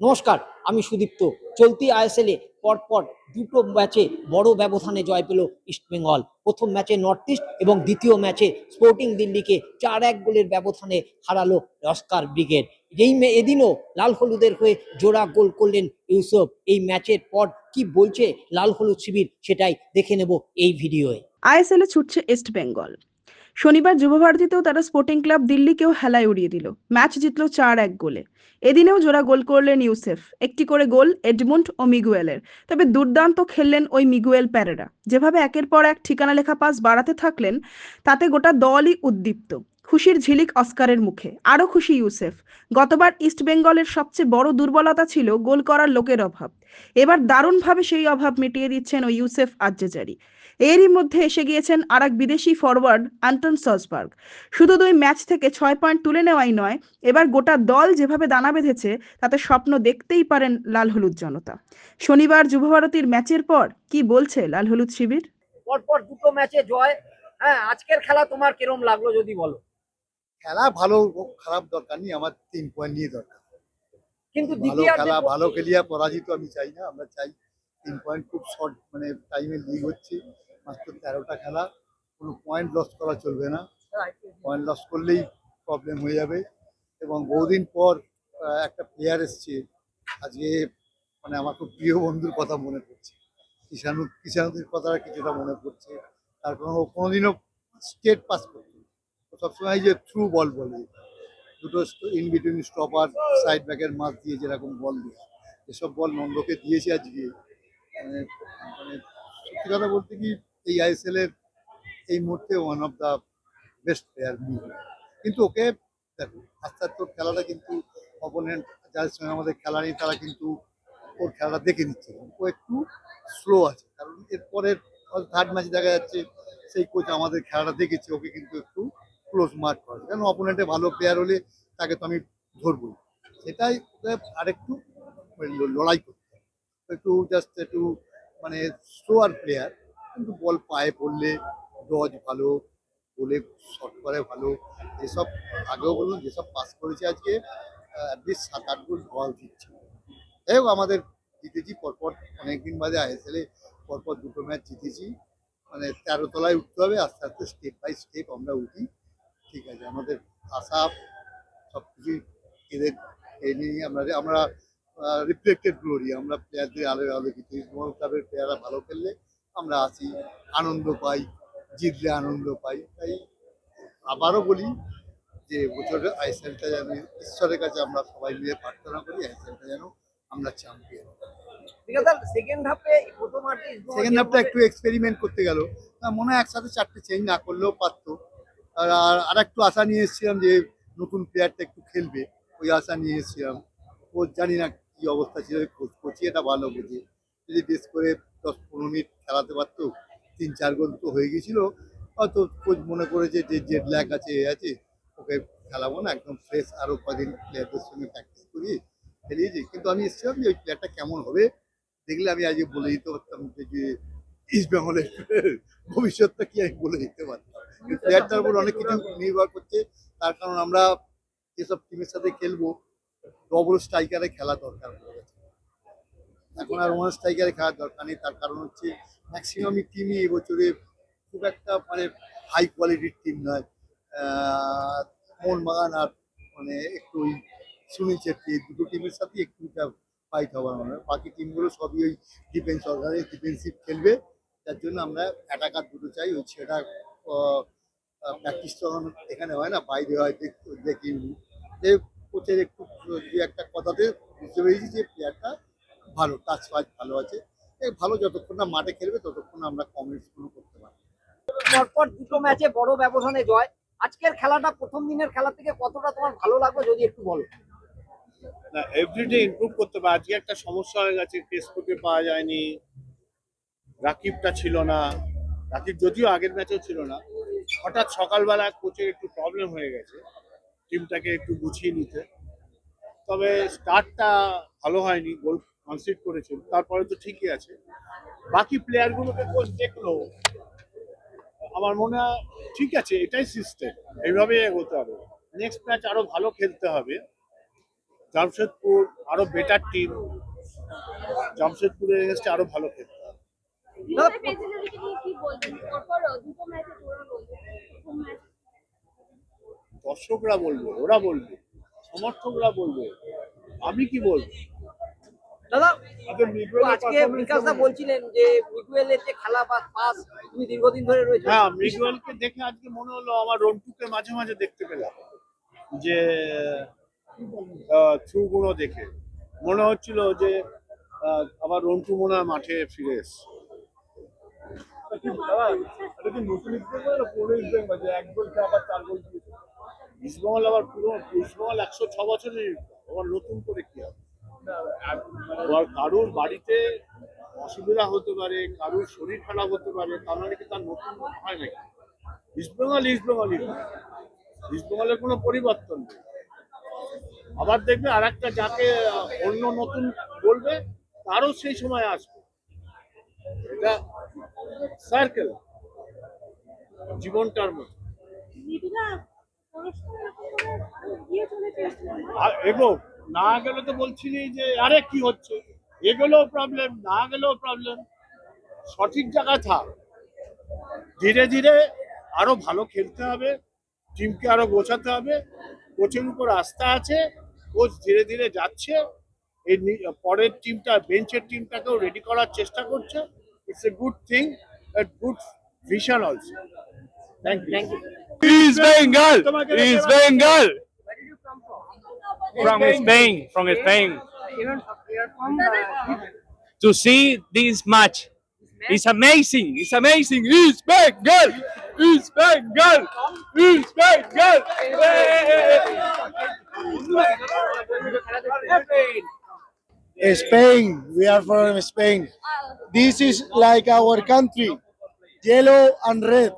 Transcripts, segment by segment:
নমস্কার, আমি সুদীপ্ত। চলতি আইএসএলে পরপর দুটো ম্যাচে বড় ব্যবধানে জয় পেল ইস্টবেঙ্গল প্রথম ম্যাচে নর্থ ইস্ট এবং দ্বিতীয় ম্যাচে স্পোর্টিং দিল্লিকে চার এক গোলের ব্যবধানে হারালো অস্কার ব্রিগেড। এই এদিনও লাল হলুদের হয়ে জোড়া গোল করলেন ইউসুফ। এই ম্যাচের পর কি বলছে লাল হলুদ শিবির সেটাই দেখে নেব এই ভিডিওয়ে। আইএসএলে ছুটছে ইস্ট বেঙ্গল। শনিবার যুবভারতীতেও তারা স্পোর্টিং ক্লাব দিল্লিকেও হেলায় উড়িয়ে দিল। ম্যাচ জিতল চার এক গোলে। এদিনেও জোড়া গোল করলেন ইউসেফ। একটি করে গোল এডমন্ড ও মিগুয়েলের। তবে দুর্দান্ত খেললেন ওই মিগুয়েল প্যারেরা। যেভাবে একের পর এক ঠিকানা লেখা পাস বাড়াতে থাকলেন, তাতে গোটা দলই উদ্দীপ্ত। খুশির ঝিলিক অস্কারের মুখে। আরও খুশি ইউসেফ। গতবার ইস্ট বেঙ্গলের সবচেয়ে বড় দুর্বলতা ছিল গোল করার লোকের অভাব। এবার দারুণভাবে সেই অভাব মিটিয়ে দিচ্ছেন ওই ইউসেফ আজ্জেজারি। এরই মধ্যে এসে গিয়েছেন আর এক বিদেশি ফরওয়ার্ড অ্যান্টন সসবার্গ। শুধু দুই ম্যাচ থেকে ছয় পয়েন্ট তুলে নেওয়াই নয়, এবার গোটা দল যেভাবে দানা বেঁধেছে, তাতে স্বপ্ন দেখতেই পারেন লাল হলুদ জনতা। শনিবার যুবভারতীর ম্যাচের পর কি বলছে লাল হলুদ শিবির? পরপর দুটো ম্যাচে জয়। হ্যাঁ আজকের খেলা তোমার কিরম লাগল যদি বলো? খেলা ভালো খারাপ দরকার নেই আমার তিন পয়েন্ট নিয়ে দরকার। কিন্তু ভালো খেলা ভালো খেলিয়া পরাজিত আমি চাই না আমরা চাই তিন পয়েন্ট খুব শর্ট মানে টাইমে লিগ হচ্ছে মাত্র তেরোটা খেলা কোনো পয়েন্ট লস করা চলবে না। পয়েন্ট লস করলেই প্রবলেম হয়ে যাবে এবং বহুদিন পর একটা প্লেয়ার এসছে আজকে মানে আমার খুব প্রিয় বন্ধুর কথা মনে পড়ছে। কিষাণু কিষাণুদের কথাটা কিছুটা মনে পড়ছে তার কারণ ও কোনোদিনও স্টেট পাস করতো ও সবসময় যে থ্রু বল বলে, দুটো ইন বিটুইন স্টপার সাইড ব্যাকের মাছ দিয়ে যেরকম বল দিয়ে এসব বল নন্দকে দিয়েছে আজকে। মানে মানে সত্যি কথা বলতে কি, এই আইএসএল এর এই মুহূর্তে one of the best player কিন্তু ওকে, দেখো, আস্তে আস্তে ওর খেলাটা কিন্তু অপোনেন্ট যাদের সঙ্গে আমাদের খেলা নেই, তারা কিন্তু ওর খেলাটা দেখে নিচ্ছে। ও একটু স্লো আছে, কারণ এরপরের থার্ড ম্যাচে দেখা যাচ্ছে, সেই কোচ আমাদের খেলাটা দেখেছে, ওকে কিন্তু একটু ক্লোজ মার্ক করে। কেন? অপোনেন্টে ভালো প্লেয়ার হলে তাকে তো আমি ধরবই। সেটাই আরেকটু ল- লড়াই করতে। একটু জাস্ট একটু মানে স্লোয়ার প্লেয়ার কিন্তু বল পায়ে পড়লে ডজ ভালো বলে শট করে ভালো, যেসব আগেও বললাম, যেসব পাস করেছে আজকে অ্যাটলিস্ট সাত আট গোল বল দিচ্ছে। যাই হোক, আমাদের জিতেছি, পরপর অনেকদিন বাদে আইএসএলে পরপর দুটো ম্যাচ জিতেছি। মানে তেরো তলায় উঠতে হবে, আস্তে আস্তে স্টেপ বাই স্টেপ আমরা উঠি। ঠিক আছে আমাদের আশা সব কিছুই এদের এ নিয়ে আমরা আমরা রিফ্লেক্টেড গ্লোরি আমরা প্লেয়ারদের আলো আলোকিত ইস্টবেঙ্গল ক্লাবের প্লেয়াররা ভালো খেললে আমরা আসি আনন্দ পাই জিতলে আনন্দ পাই। তাই আবারও বলি যে বছরের আইএসএলটা যেন ঈশ্বরের কাছে আমরা সবাই মিলে প্রার্থনা করি আইএসএলটা যেন আমরা চ্যাম্পিয়ন সেকেন্ড হাফে সেকেন্ড হাফটা একটু এক্সপেরিমেন্ট করতে গেল। তা মনে হয় একসাথে চারটে চেঞ্জ না করলেও পারতো। আর একটু আশা নিয়ে এসেছিলাম যে নতুন প্লেয়ারটা একটু খেলবে। ওই আশা নিয়ে এসেছিলাম। ও জানি না কি অবস্থা ছিল কোচ এটা ভালো বুঝে। যদি বেশ করে দশ পনেরো মিনিট খেলাতে পারতো, তিন চার গোল তো হয়ে গেছিল হয়তো কোচ মনে করেছে যে জেড ল্যাক আছে, এ আছে, ওকে খেলাবো না, একদম ফ্রেশ আরও কদিন প্লেয়ারদের সঙ্গে প্র্যাকটিস করি, খেলিয়েছি। কিন্তু আমি এসেছিলাম যে ওই প্লেয়ারটা কেমন হবে, দেখলে আমি আজকে বলে দিতে পারতাম যে ইস্ট বেঙ্গলের ভবিষ্যৎটা কি আমি বলে দিতে পারতাম। প্লেয়ারটার উপর অনেক কিছু নির্ভর করছে। তার কারণ আমরা যেসব টিমের সাথে খেলব ডবল স্ট্রাইকারে খেলা দরকার এখন আর ওয়ান স্ট্রাইকারে খেলার দরকার নেই। তার কারণ হচ্ছে ম্যাক্সিমামই টিমই এবছরে খুব একটা মানে হাই কোয়ালিটির টিম নয়। মোহনবাগান আর মানে একটু ওই সুনীল ছেত্রী দুটো টিমের সাথে একটু ফাইট হওয়ার মানে বাকি টিমগুলো সবই ওই ডিফেন্স অর্গানে ডিফেন্সিভ খেলবে। যার জন্য আমরা অ্যাটাকার দুটো চাই। ওই সেটা প্র্যাকটিস তো এখন এখানে হয় না বাইরে হয় দেখ- দেখি। যে কোচের একটু দু একটা কথাতে বুঝতে পেরেছি যে প্লেয়ারটা ভালো টাচ ফাচ ভালো আছে। এ ভালো যতক্ষণ না মাঠে খেলবে ততক্ষণ আমরা কমেন্টস কোনো করতে পারব পরপর দুটো ম্যাচে বড় ব্যবধানে জয়। আজকের খেলাটা প্রথম দিনের খেলা থেকে কতটা তোমার ভালো লাগল যদি একটু বলো? না এভরিডে ইমপ্রুভ করতে হবে। আজকে একটা সমস্যা হয়ে গেছে টেস্ট করতে পাওয়া যায়নি রাকিবটা ছিল না। রাকিব যদিও আগের ম্যাচেও ছিল না, হঠাৎ সকালবেলা কোচের একটু প্রবলেম হয়ে গেছে, টিমটাকে একটু গুছিয়ে নিতে। তবে স্টার্টটা ভালো হয়নি, গোল কনসিড করেছিল তারপরে তো ঠিকই আছে। বাকি প্লেয়ারগুলোকে কোচ দেখল, আমার মনে হয় ঠিক আছে, এটাই সিস্টেম এইভাবে এগোতে হবে। নেক্সট ম্যাচ আরও ভালো খেলতে হবে। জামশেদপুর আরও বেটার টিম জামশেদপুরের এগেনস্টে আরও ভালো খেলতে দর্শকরা বলবে ওরা বলবে সমর্থকরা বলবে আমি কি বলব? দাদা আজকে বিকাশ দা বলছিলেন যে মিগুয়েলের যে খেলা বা পাস তুমি দীর্ঘদিন ধরে রয়েছে। হ্যাঁ মৃগুয়ালকে দেখে আজকে মনে হলো আমার রন্টুকে মাঝে মাঝে দেখতে পেলাম। যে থ্রু গুলো দেখে। মনে হচ্ছিল যে আহ, আবার রন্টু মনে হয় মাঠে ফিরে এসছে। ইস্টবেঙ্গল আবার পুরো ইস্টবেঙ্গল একশো ছ বছরের আবার নতুন করে কি হবে? আবার কারোর বাড়িতে অসুবিধা হতে পারে কারোর শরীর খারাপ হতে পারে তার মানে কি তার নতুন হয় নাকি? ইস্টবেঙ্গল ইস্টবেঙ্গল ইস্টবেঙ্গলের কোনো পরিবর্তন নেই। আবার দেখবে আর একটা যাকে অন্য নতুন বলবে তারও সেই সময় আসবে। এটা সার্কেল জীবনটার মতো এগো না গেলে তো বলছিলি যে আরে কি হচ্ছে? এগুলোও প্রবলেম না গেলেও প্রবলেম সঠিক জায়গায় থাক। ধীরে ধীরে আরও ভালো খেলতে হবে টিমকে আরও গোছাতে হবে। কোচের উপর আস্থা আছে কোচ ধীরে ধীরে যাচ্ছে। এই নি- পরের টিমটা বেঞ্চের টিমটাকেও রেডি করার চেষ্টা করছে it's a good thing good vision also thank you thank you East Bengal! East Bengal! From From Spain, from Spain. To see this match. It's amazing, it's amazing. East Bengal! East Bengal! East Bengal! Spain, we are from Spain. This is like our country, yellow and red.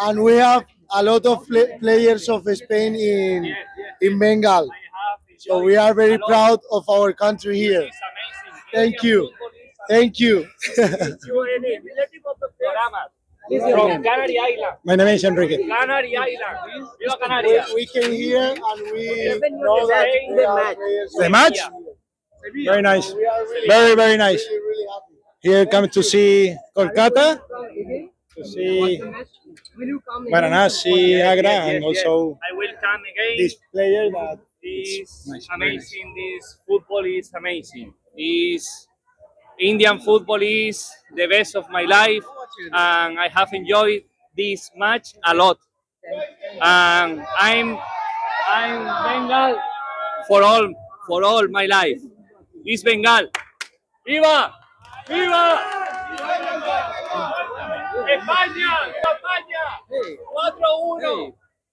And we have a lot of pla- players of Spain in, in Bengal. So we are very proud of our country here. Thank you. Thank you. From Canary Island. My name is Enrique. Canary Island. Viva We, we came here and we Seven know that ago, we the match. The match? Very uh, nice. Very, very nice. Really, really. Here come to see Kolkata, to see Varanasi, Agra, and also I will come again. this player that Nice, very amazing. This football is amazing. This Indian football is the best of my life, and I have enjoyed this match a lot. And I'm I'm Bengal for all for all my life. East Bengal. ¡Viva! ¡Viva! ¡España! ¡España! 4-1.